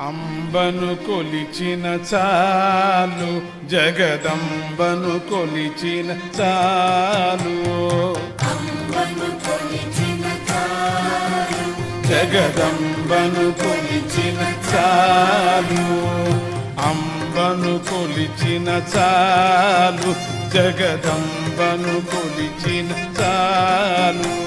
అంబను కొలిచిన చాలు జగదంబను కొలిచిన చాలు. జగదంబను కొలిచిన చాలు. అంబను కొలిచిన చాలు జగదంబను కొలిచిన చాలు.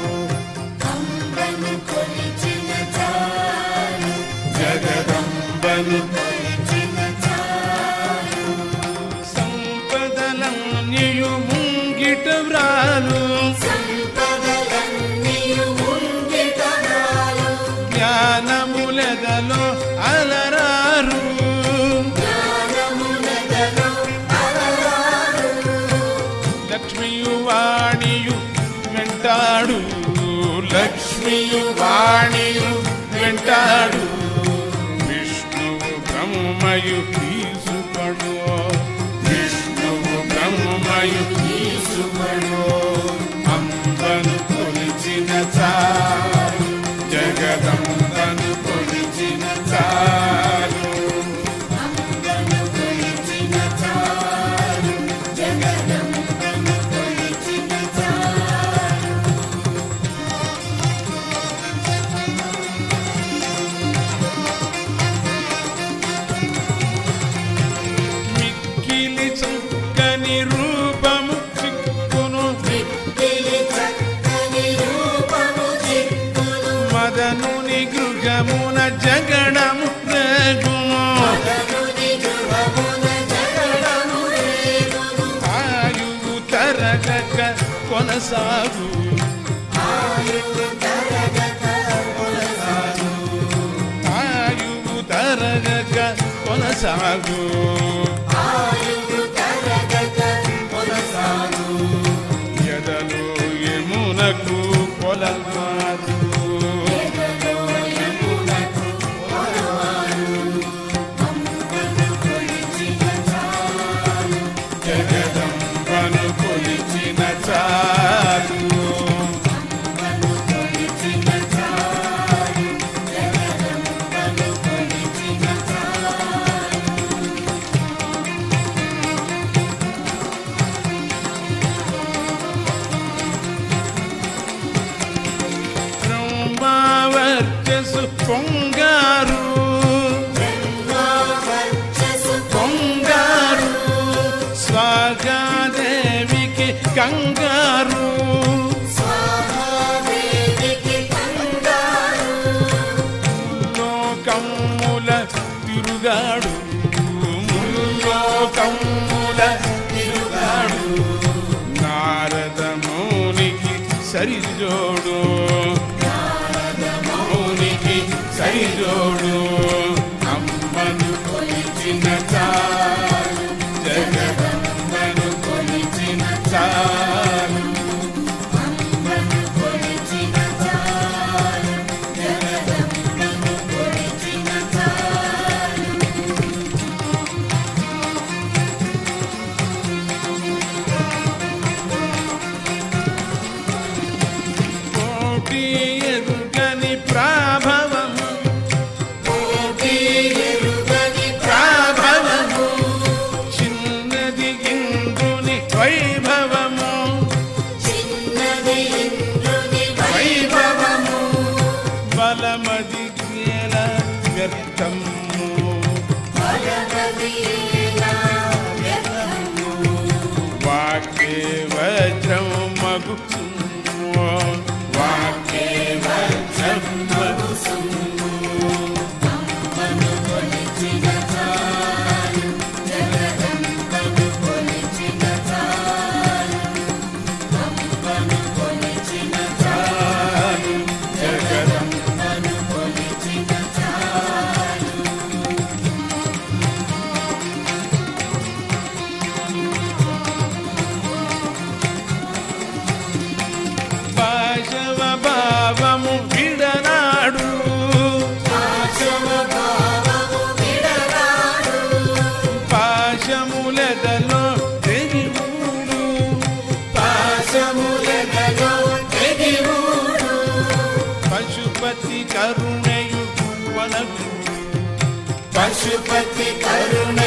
బ్రాను జ్ఞానములెదలో అలరారు. లక్ష్మియు వాణియు వెంటాడు. లక్ష్మియు వాణియు వెంటాడు. విష్ణువు బ్రహ్మయు తీసుకడు విష్ణువు బ్రహ్మయు జగమున జగడము రేగును ఆయువు తరగక కొనసాగు. ఆయువు తరగక కొనసాగు. వర్చసు పొంగారు. పొంగారు. స్వాగాదేవికి కంగారు. లోకమ్ముల తిరుగాడు. లోకమ్ముల తిరుగాడు. నారద మౌనికి సరిజోడు. Lord. మదిల వ్యర్థం వాక్యే వజ్రం पशुपति करुण।